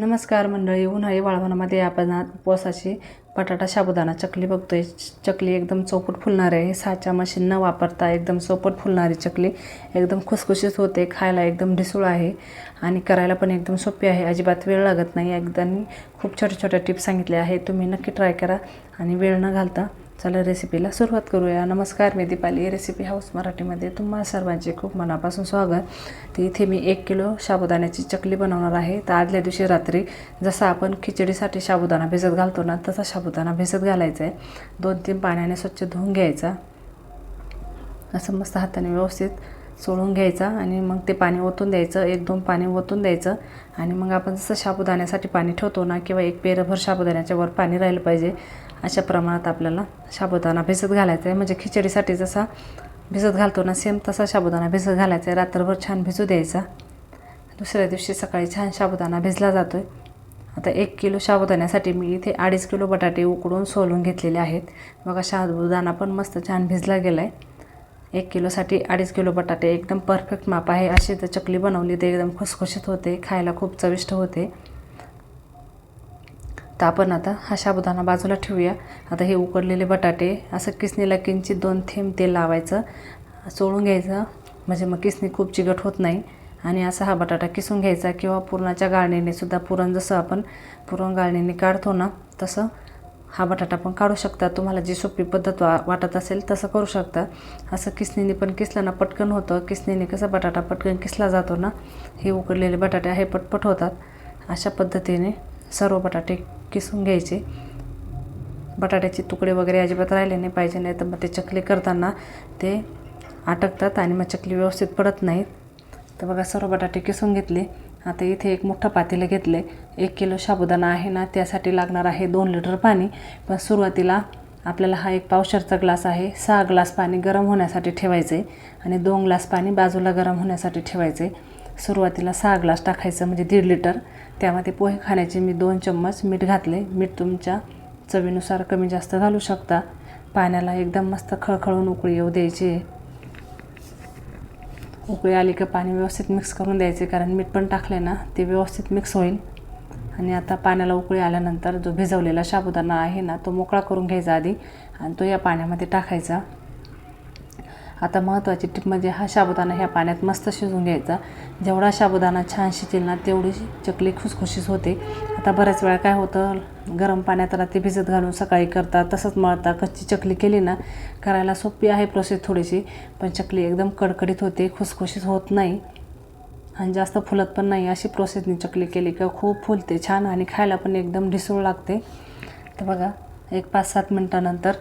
नमस्कार मंडळी उन्हाळी वाळवणामध्ये आपण उपवासाची बटाटा साबुदाणा चकली बघतोय. चकली एकदम चौपट फुलणार आहे. साच्या मशीन न वापरता एकदम चौपट फुलणारी चकली. एकदम खुसखुशीत होते खायला एकदम ढिसूळ आहे आणि करायला पण एकदम सोपी आहे. अजिबात वेळ लागत नाही. एकदानी खूप छोट्या छोट्या टिप्स सांगितल्या आहेत तुम्ही नक्की ट्राय करा आणि वेळ न घालता चला रेसिपीला सुरुवात करूया. नमस्कार मी दीपाली. रेसिपी हाऊस मराठीमध्ये तुम्हा सर्वांचे खूप मनापासून स्वागत. तर इथे मी एक किलो साबुदाण्याची चकली बनवणार आहे. तर आदल्या दिवशी रात्री जसं आपण खिचडीसाठी साबुदाणा भिजत घालतो ना तसा साबुदाणा भिजत घालायचा आहे. दोन तीन पाण्याने स्वच्छ धुवून घ्यायचा. असं मस्त हाताने व्यवस्थित सोडून घ्यायचा आणि मग ते पाणी ओतून द्यायचं एक दोन पाणी ओतून द्यायचं आणि मग आपण जसं साबुदाण्यासाठी पाणी ठेवतो ना किंवा एक पेरभर साबुदाण्याच्या वर पाणी राहिलं पाहिजे अशा प्रमाणात आपल्याला साबुदाणा भिजत घालायचा आहे. म्हणजे खिचडीसाठी जसा भिजत घालतो ना सेम तसा साबुदाणा भिजत घालायचा आहे. रात्रभर छान भिजू द्यायचा. दुसऱ्या दिवशी सकाळी छान साबुदाणा भिजला जातो आहे आता एक किलो साबुदाण्यासाठी मी इथे अडीच किलो बटाटे उकडून सोलून घेतलेले आहेत. बघा साबुदाणा पण मस्त छान भिजला गेला आहे एक किलोसाठी अडीच किलो बटाटे एकदम परफेक्ट माप आहे. अशी तर चकली बनवली ते एकदम खुसखुशीत होते खायला खूप चविष्ट होते. तर आपण आता हा साबुदाणा बाजूला ठेवूया. आता हे उकडलेले बटाटे असं किसणीला किंचित दोन थेंब तेल लावायचं चोळून घ्यायचं म्हणजे मग किसणी खूप चिकट होत नाही. आणि असा हा बटाटा किसून घ्यायचा किंवा पुरणाच्या गाळणीने सुद्धा पुरण जसं आपण पुरण गाळणीने काढतो ना तसं हा बटाटा पण काढू शकता. तुम्हाला जी सोपी पद्धत वा वाटत असेल तसं करू शकता. असं किसणीने पण किसलं पटकन होतं. किसणीने कसं बटाटा पटकन किसला जातो ना हे उकडलेले बटाटे हे पटपट होतात. अशा पद्धतीने सर्व बटाटे किसून घ्यायचे. बटाट्याचे तुकडे वगैरे अजिबात राहिले नाही पाहिजे नाही तर मग ते चकली करताना ते अटकतात आणि मग चकली व्यवस्थित पडत नाहीत. तर बघा सर्व बटाटे किसून घेतले. आता इथे एक मोठं पातेलं आहे एक किलो साबुदाणा आहे ना त्यासाठी लागणार आहे दोन लिटर पाणी. पण सुरुवातीला आपल्याला हा एक पावशरचा ग्लास आहे. सहा ग्लास पाणी गरम होण्यासाठी ठेवायचं आहे आणि दोन ग्लास पाणी बाजूला गरम होण्यासाठी ठेवायचं आहे सुरुवातीला सहा ग्लास टाकायचं म्हणजे दीड लिटर. त्यामध्ये पोहे खाण्याचे मी दोन चम्मच मीठ घातले मीठ तुमच्या चवीनुसार कमी जास्त घालू शकता. पाण्याला एकदम मस्त खळखळून उकळी येऊ द्यायची. आहे उकळी आली का पाणी व्यवस्थित मिक्स करून द्यायचे कारण मीठ पण टाकले ना ते व्यवस्थित मिक्स होईल. आणि आता पाण्याला उकळी आल्यानंतर जो भिजवलेला साबुदाणा आहे ना तो मोकळा करून घ्यायचा आधी आणि तो या पाण्यामध्ये टाकायचा. आता महत्त्वाची टिप म्हणजे हा साबुदाणा ह्या पाण्यात मस्त शिजून घ्यायचा. जेवढा साबुदाणा छान शिजेल ना तेवढी चकली खुसखुशीस होते. आता बऱ्याच वेळा काय होतं गरम पाण्यात रात्री भिजत घालून सकाळी करता तसंच मळता. कच्ची चकली केली ना करायला सोपी आहे प्रोसेस थोडीशी पण चकली एकदम कडकडीत होते खुसखुशीत होत नाही. आणि जास्त फुलत पण नाही अशी प्रोसेसनी चकली केली का खूप फुलते छान आणि खायला पण एकदम ढिसूळ लागते. तर बघा एक पाच सात मिनटानंतर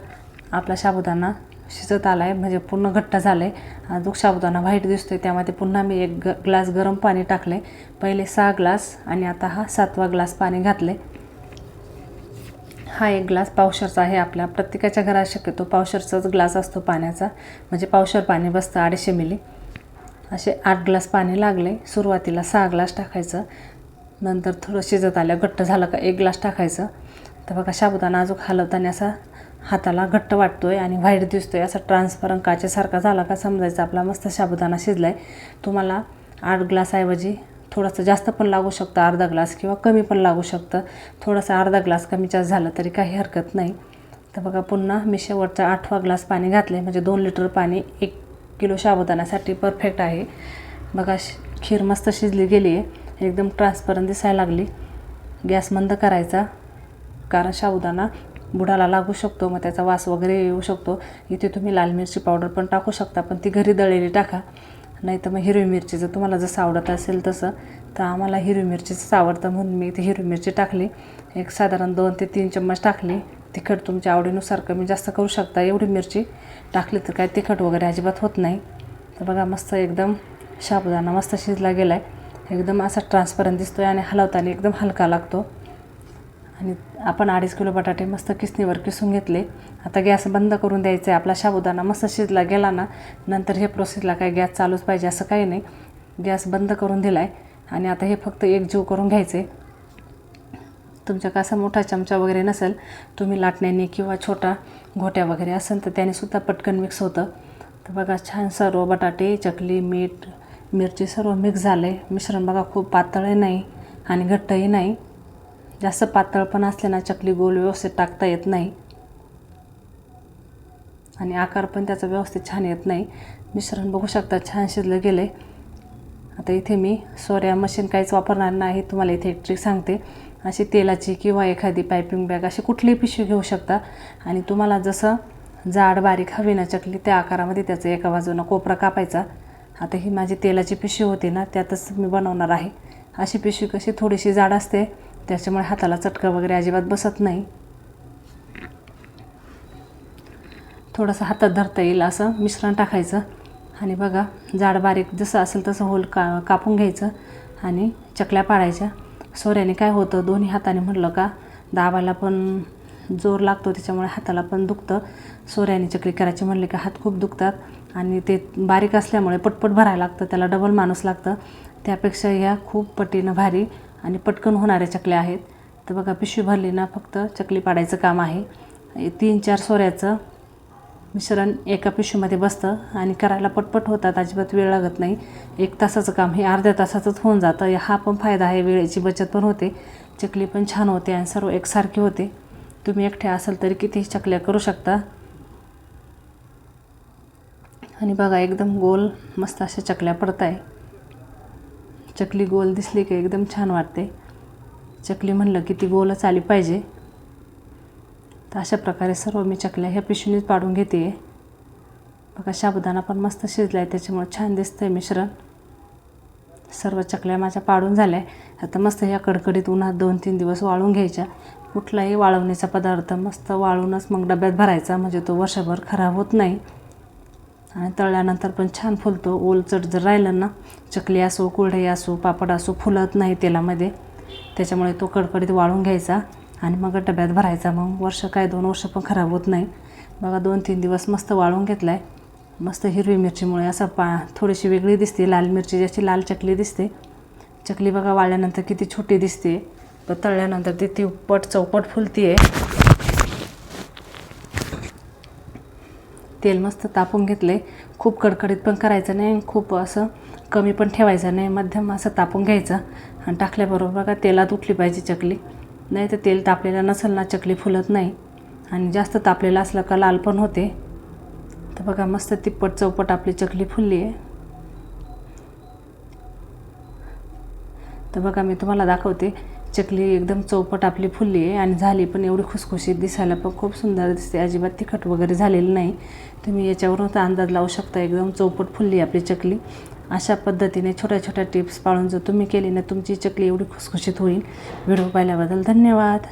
आपला साबुदाणा शिजत आला आहे म्हणजे पूर्ण घट्ट झालं आहे अजून साबुदाणा व्हाईट दिसतो आहे त्यामध्ये पुन्हा मी एक ग ग्लास गरम पाणी टाकले पहिले सहा ग्लास आणि आता हा सातवा ग्लास पाणी घातले हा एक ग्लास पावशरचा आहे आपल्या प्रत्येकाच्या घरात शक्यतो पावशरचाच ग्लास असतो पाण्याचा. म्हणजे पावशर पाणी बसतं अडीचशे मिली. असे आठ ग्लास पाणी लागले सुरुवातीला सहा ग्लास टाकायचं. नंतर थोडं शिजत आलं घट्ट झालं का एक ग्लास टाकायचं. तर बघा साबुदाणा अजून हलवताना असा हाताला घट्ट वाटतो आहे आणि व्हाईट दिसतो आहे असा ट्रान्सपरंट काचेसारखा झाला का समजायचा? आपला मस्त साबुदाणा शिजला आहे तुम्हाला आठ ग्लासऐवजी थोडंसं जास्त पण लागू शकतं अर्धा ग्लास किंवा कमी पण लागू शकतं. थोडंसं अर्धा ग्लास कमी जास्त झालं तरी काही हरकत नाही. तर बघा पुन्हा मी शेवटचा आठवा ग्लास पाणी घातले म्हणजे दोन लिटर पाणी एक किलो साबुदाण्यासाठी परफेक्ट आहे. बघा खीर मस्त शिजली गेली आहे एकदम ट्रान्सपरंट दिसायला लागली. गॅस मंद करायचा. कारण साबुदाणा बुडाला लागू शकतो मग त्याचा वास वगैरे येऊ शकतो. इथे तुम्ही लाल मिरची पावडर पण टाकू शकता पण ती घरी दळलेली टाका. नाही तर मग हिरवी मिरची जर तुम्हाला जसं आवडत असेल तसं तर आम्हाला हिरवी मिरचीच आवडतं म्हणून मी इथे हिरवी मिरची टाकली. एक साधारण दोन ते तीन चम्मच टाकली. तिखट तुमच्या आवडीनुसार कमी जास्त करू शकता. एवढी मिरची टाकली तर काय तिखट वगैरे अजिबात होत नाही. तर बघा मस्त एकदम साबुदाणा मस्त शिजला गेला आहे एकदम असा ट्रान्सपरंट दिसतो आहे आणि हलवताना एकदम हलका लागतो. आणि आपण अडीच किलो बटाटे मस्त किसणीवर किसून घेतले. आता गॅस बंद करून द्यायचा आहे आपला शाबुदाना मस्त शिजला गेला ना नंतर हे प्रोसेसला काय गॅस चालूच पाहिजे असं काही नाही. गॅस बंद करून दिला आहे आणि आता हे फक्त एक जीव करून घ्यायचे तुमच्या असा मोठा चमचा वगैरे नसेल तुम्ही लाटण्याने किंवा छोटा घोट्या वगैरे असेल तर त्यानेसुद्धा पटकन मिक्स होतं. तर बघा छान सर्व बटाटे चकली मीठ मिरची सर्व मिक्स झालं आहे मिश्रण बघा खूप पातळही नाही आणि घट्टही नाही. जास्त पातळ पण असले ना चकली गोल व्यवस्थित टाकता येत नाही. आणि आकार पण त्याचा व्यवस्थित छान येत नाही. मिश्रण बघू शकता छान शिजलं गेलं. आहे आता इथे मी सोऱ्या मशीन काहीच वापरणार नाही तुम्हाला इथे एक ट्रिक सांगते. अशी तेलाची किंवा एखादी पायपिंग बॅग अशी कुठलीही पिशवी घेऊ शकता. आणि तुम्हाला जसं जाड बारीक हवी ना चकली त्या आकारामध्ये त्याचं एका बाजूनं कोपरा कापायचा. आता ही माझी तेलाची पिशवी होती ना त्यातच मी बनवणार आहे. अशी पिशवी कशी थोडीशी जाड असते त्याच्यामुळे हाताला चटका वगैरे अजिबात बसत नाही. थोडंसं हातात धरता येईल असं मिश्रण टाकायचं. आणि बघा जाड बारीक जसं असेल तसं होल का कापून घ्यायचं आणि चकल्या पाडायच्या. सोऱ्याने काय होतं दोन्ही हाताने म्हटलं का दाबायला पण जोर लागतो त्याच्यामुळे हाताला पण दुखतं. सोऱ्याने चकली करायची म्हणले का हात खूप दुखतात आणि ते बारीक असल्यामुळे पटपट भरायला लागतं त्याला डबल माणूस लागतं. त्यापेक्षा ह्या खूप पटीनं भारी आणि पटकन होणाऱ्या चकल्या आहेत. तर बघा पिशवी भरली ना फक्त चकली पाडायचं काम आहे. तीन चार सोऱ्याचं मिश्रण एका पिशवीमध्ये बसतं आणि करायला पटपट होतात अजिबात वेळ लागत नाही. एक तासाचं काम हे अर्ध्या तासाचंच होऊन जातं. हा पण फायदा आहे वेळेची बचत पण होते. चकली पण छान होते आणि सर्व एकसारखी होते. तुम्ही एकट्या असाल तरी कितीही चकल्या करू शकता. आणि बघा एकदम गोल मस्त अशा चकल्या पडत आहे चकली गोल दिसली की एकदम छान वाटते. चकली म्हणलं की ती गोलच आली पाहिजे. तर अशा प्रकारे सर्व मी चकल्या ह्या पिशवीनीच पाडून घेते. आहे बघा साबुदाणा पण मस्त शिजला आहे त्याच्यामुळे छान दिसतं आहे मिश्रण. सर्व चकल्या माझ्या पाडून झाल्या. आता मस्त ह्या कडकडीत उन्हात दोन तीन दिवस वाळून घ्यायच्या. कुठलाही वाळवण्याचा पदार्थ मस्त वाळूनच मग डब्यात भरायचा म्हणजे तो वर्षभर खराब होत नाही. आणि तळल्यानंतर पण छान फुलतो. ओलचट जर राहिलं ना चकली असो कुरडई असो पापड असो फुलत नाही तेलामध्ये. त्याच्यामुळे तो कडकडीत वाळून घ्यायचा आणि मग डब्यात भरायचा. मग वर्ष काय दोन वर्ष पण खराब होत नाही. बघा दोन तीन दिवस मस्त वाळून घेतला आहे मस्त हिरवी मिरचीमुळे असं पा थोडीशी वेगळी दिसते. लाल मिरची ज्याची लाल चकली दिसते. चकली बघा वाळल्यानंतर किती छोटी दिसते. तळल्यानंतर ती तिप्पट चौपट फुलती आहे तेल मस्त तापून घेतले. खूप कडकडीत पण करायचं नाही खूप असं कमी पण ठेवायचं नाही. मध्यम असं तापून घ्यायचं आणि टाकल्याबरोबर बघा तेलात उठली पाहिजे चकली. नाही तर तेल तापलेलं नसेल ना चकली फुलत नाही. आणि जास्त तापलेलं असलं का लाल पण होते. तर बघा मस्त तिप्पट चौपट आपली चकली फुलली आहे. तर बघा मी तुम्हाला दाखवते. चकली एकदम चौपट आपली फुलली आहे आणि झाली पण एवढी खुसखुशीत दिसायला पण खूप सुंदर दिसते. अजिबात तिखट वगैरे झालेली नाही. तुम्ही याच्यावरूनच अंदाज लावू शकता एकदम चौपट फुलली आपली चकली. अशा पद्धतीने छोट्या छोट्या टिप्स पाळून जर तुम्ही केली ना तुमची चकली एवढी खुसखुशीत होईल. व्हिडिओ पाहिल्याबद्दल धन्यवाद.